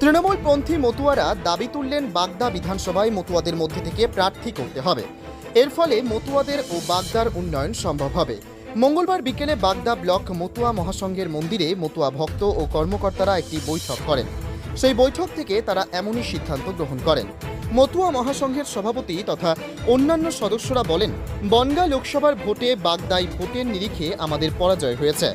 তৃণমূলপন্থী মতুয়ারা দাবি তুললেন বাগদা বিধানসভায় মতুয়াদের মধ্যে থেকে প্রার্থী করতে হবে। এর ফলে মতুয়াদের ও বাগদার উন্নয়ন সম্ভব হবে। মঙ্গলবার বিকেলে বাগদা ব্লক মতুয়া মহাসংঘের মন্দিরে মতুয়া ভক্ত ও কর্মকর্তারা একটি বৈঠক করেন। সেই বৈঠক থেকে তারা এমনই সিদ্ধান্ত গ্রহণ করেন। মতুয়া মহাসংঘের সভাপতি তথা অন্যান্য সদস্যরা বলেন, বনগাঁ লোকসভার ভোটে বাগদায় ভোটের নিরিখে আমাদের পরাজয় হয়েছে।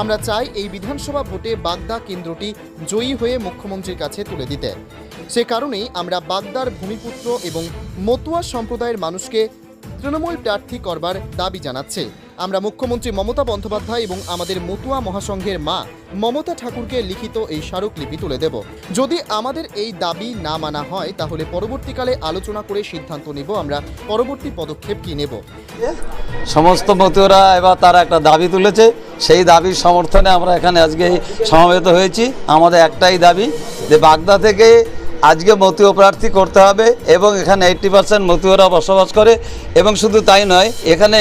আমরা চাই এই বিধানসভা ভোটে বাগদা কেন্দ্রটি জয়ী হয়ে মুখ্যমন্ত্রীর কাছে তুলে দিতে। সে কারণেই আমরা বাগদার ভূমিপুত্র এবং মতুয়া সম্প্রদায়ের মানুষকে তৃণমূল প্রার্থী করবার দাবি জানাচ্ছে। আমরা মুখ্যমন্ত্রী মমতা বন্দ্যোপাধ্যায় এবং আমাদের মতুয়া মহাসংঘের মা মমতা ঠাকুরকে লিখিত এই স্মারকলিপি তুলে দেব। যদি আমাদের এই দাবি না মানা হয়, তাহলে পরবর্তীকালে আলোচনা করে সিদ্ধান্ত নেব আমরা। পরবর্তী পদক্ষেপ কি নেব? সমস্ত মতুরা এবার তারা একটা দাবি তুলেছে। সেই দাবির সমর্থনে আমরা এখানে আজকে সমাবেত হয়েছি। আমাদের একটাই দাবি যে বাগদা থেকে আজকে মতুয় প্রার্থী করতে হবে এবং এখানে এইট্টি পার্সেন্ট মতুয়রা বসবাস করে এবং শুধু তাই নয়, এখানে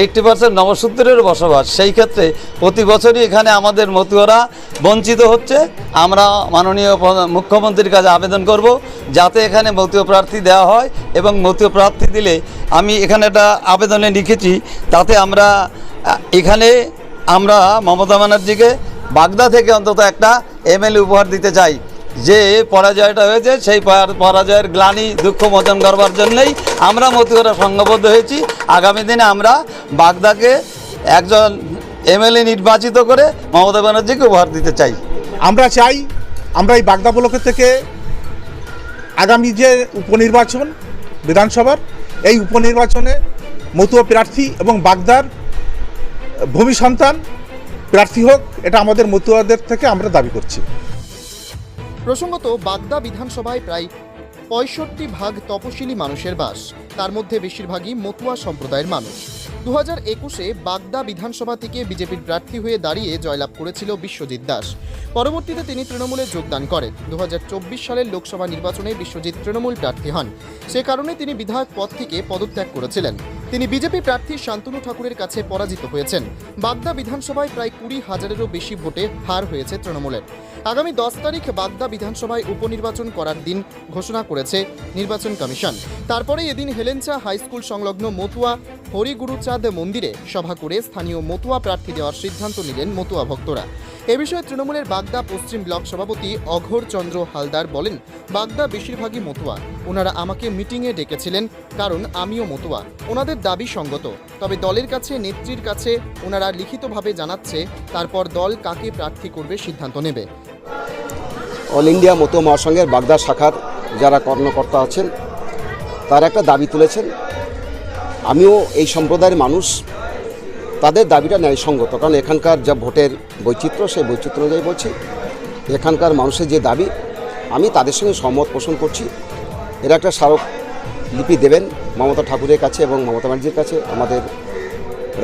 এইট্টি পার্সেন্ট নবসূত্রেরও বসবাস। সেই ক্ষেত্রে প্রতি বছরই এখানে আমাদের মতুয়রা বঞ্চিত হচ্ছে। আমরা মাননীয় মুখ্যমন্ত্রীর কাছে আবেদন করব যাতে এখানে মতীয় প্রার্থী দেওয়া হয় এবং মতীয় প্রার্থী দিলে আমি এখানে একটা আবেদনে লিখেছি, তাতে আমরা এখানে আমরা মমতা ব্যানার্জিকে বাগদা থেকে অন্তত একটা এমএলএ উপহার দিতে চাই। যে পরাজয়টা হয়েছে, সেই পরাজয়ের গ্লানি দুঃখ মোচন করবার জন্যই আমরা মতিগড়া সংঘবদ্ধ হয়েছি। আগামী দিনে আমরা বাগদাকে একজন এমএলএ নির্বাচিত করে মমতা ব্যানার্জিকে উপহার দিতে চাই। আমরা চাই আমরা এই বাগদা ব্লকের থেকে আগামী যে উপনির্বাচন বিধানসভার, এই উপনির্বাচনে মতুয়া প্রার্থী এবং বাগদার ভূমি সন্তান প্রার্থী হোক, এটা আমাদের মতুয়াদের থেকে আমরা দাবি করছি। প্রসঙ্গত, বাগদা বিধানসভায় প্রায় পঁয়ষট্টি ভাগ তপশিলি মানুষের বাস। তার মধ্যে বেশিরভাগই মতুয়া সম্প্রদায়ের মানুষ। দু হাজার একুশে বাগদা বিধানসভা থেকে বিজেপির প্রার্থী হয়ে দাঁড়িয়ে জয়লাভ করেছিল বিশ্বজিৎ দাস। পরবর্তীতে তিনি তৃণমূলে যোগদান করেন। দু হাজার চব্বিশ সালের লোকসভা নির্বাচনে বিশ্বজিৎ তৃণমূল প্রার্থী হন। সে কারণে তিনি বিধায়ক পদ থেকে পদত্যাগ করেছিলেন। তিনি বিজেপি প্রার্থী শান্তনু ঠাকুরের কাছে পরাজিত হয়েছেন। বাগদা বিধানসভায় প্রায় কুড়ি হাজারেরও বেশি ভোটে হার হয়েছে তৃণমূলের। আগামী দশ তারিখ বাগদা বিধানসভায় উপনির্বাচন করার দিন ঘোষণা করেছে নির্বাচন কমিশন। তারপরে এদিন হেলেঞ্চা হাইস্কুল সংলগ্ন মতুয়া হরিগুরুচাঁদ মন্দিরে সভা করে স্থানীয় মতুয়া প্রার্থী দেওয়ার সিদ্ধান্ত নিলেন মতুয়া ভক্তরা। এ বিষয়ে তৃণমূলের বাগদা পশ্চিম ব্লক সভাপতি অঘোর চন্দ্র হালদার বলেন, বাগদা বেশিরভাগই মতুয়া। ওনারা আমাকে মিটিংয়ে ডেকেছিলেন, কারণ আমিও মতুয়া। ওনাদের দাবি সঙ্গত। তবে দলের কাছে, নেত্রীর কাছে ওনারা লিখিতভাবে জানাচ্ছে, তারপর দল কাকে প্রার্থী করবে সিদ্ধান্ত নেবে। অল ইন্ডিয়া মতো মহাসংঘের বাগদা শাখার যারা কর্মকর্তা আছেন, তারা একটা দাবি তুলেছেন আমিও এই সম্প্রদায়ের মানুষ তাদের দাবিটা ন্যায়সঙ্গত। কারণ এখানকার যা ভোটের বৈচিত্র্য সেই বৈচিত্র্য অনুযায়ী বলছি এখানকার মানুষের যে দাবি আমি তাদের সঙ্গে সহমত পোষণ করছি। এরা একটা স্মারক লিপি দেবেন মমতা ঠাকুরের কাছে এবং মমতা ব্যানার্জির কাছে আমাদের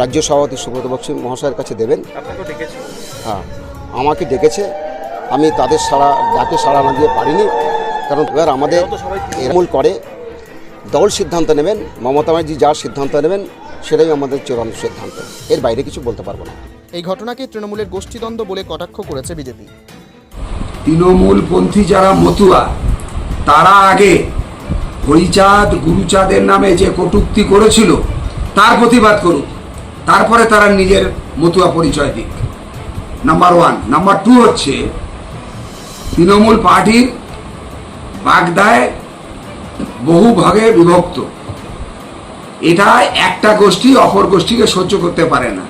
রাজ্য সভাপতি সুব্রত বক্সী মহাশয়ের কাছে দেবেন। হ্যাঁ আমাকে ডেকেছে। আমি তাদের সাড়া ডাকে সাড়া না দিয়ে পারিনি কারণ এবার আমাদের এরমূল করে। দল সিদ্ধান্ত নেবেন মমতা ব্যানার্জি যা সিদ্ধান্ত নেবেন সেটাই আমাদের চূড়ান্ত সিদ্ধান্ত। এর বাইরে কিছু বলতে পারব না। এই ঘটনাকে তৃণমূলের গোষ্ঠীদ্বন্দ্ব বলে কটাক্ষ করেছে বিজেপি। তৃণমূলপন্থী যারা মতুয়া তারা আগে হরিচাঁদ গুরুচাঁদের নামে যে কটূক্তি করেছিল তার প্রতিবাদ করুক। তারপরে তারা নিজের মতুয়া পরিচয় দিক। নাম্বার ওয়ান নাম্বার টু হচ্ছে তৃণমূল পার্টির বাগদায় বহু ভাগে বিভক্ত। এটা একটা গোষ্ঠী অপর গোষ্ঠীকে সহ্য করতে পারে না।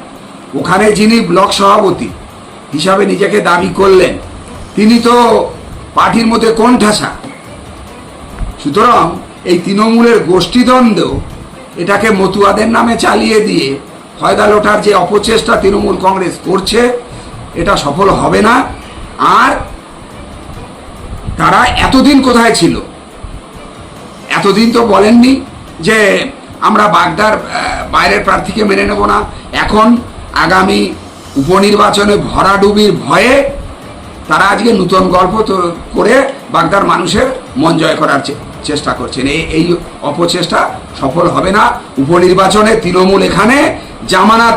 ওখানে যিনি ব্লক সভাপতি হিসাবে নিজেকে দাবি করলেন, তিনি তো পার্টির মধ্যে কোন ঠাসা সুতরাং এই তৃণমূলের গোষ্ঠীদ্বন্দ্ব এটাকে মতুয়াদের নামে চালিয়ে দিয়ে ফয়দা লোটার যে অপচেষ্টা তৃণমূল কংগ্রেস করছে, এটা সফল হবে না। আর তারা এতদিন কোথায় ছিল? এতদিন তো বলেননি যে আমরা বাগদার বাইরের প্রার্থীকে মেনে নেব না। এখন আগামী উপনির্বাচনে ভরাডুবির ভয়ে তারা আজকে নূতন গল্প করে বাগদার মানুষের মন জয় করার চেষ্টা করছেন। এই এই অপচেষ্টা সফল হবে না। উপনির্বাচনে তৃণমূল এখানে জামানাত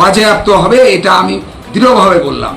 বাজেয়াপ্ত হবে, এটা আমি দৃঢ়ভাবে বললাম।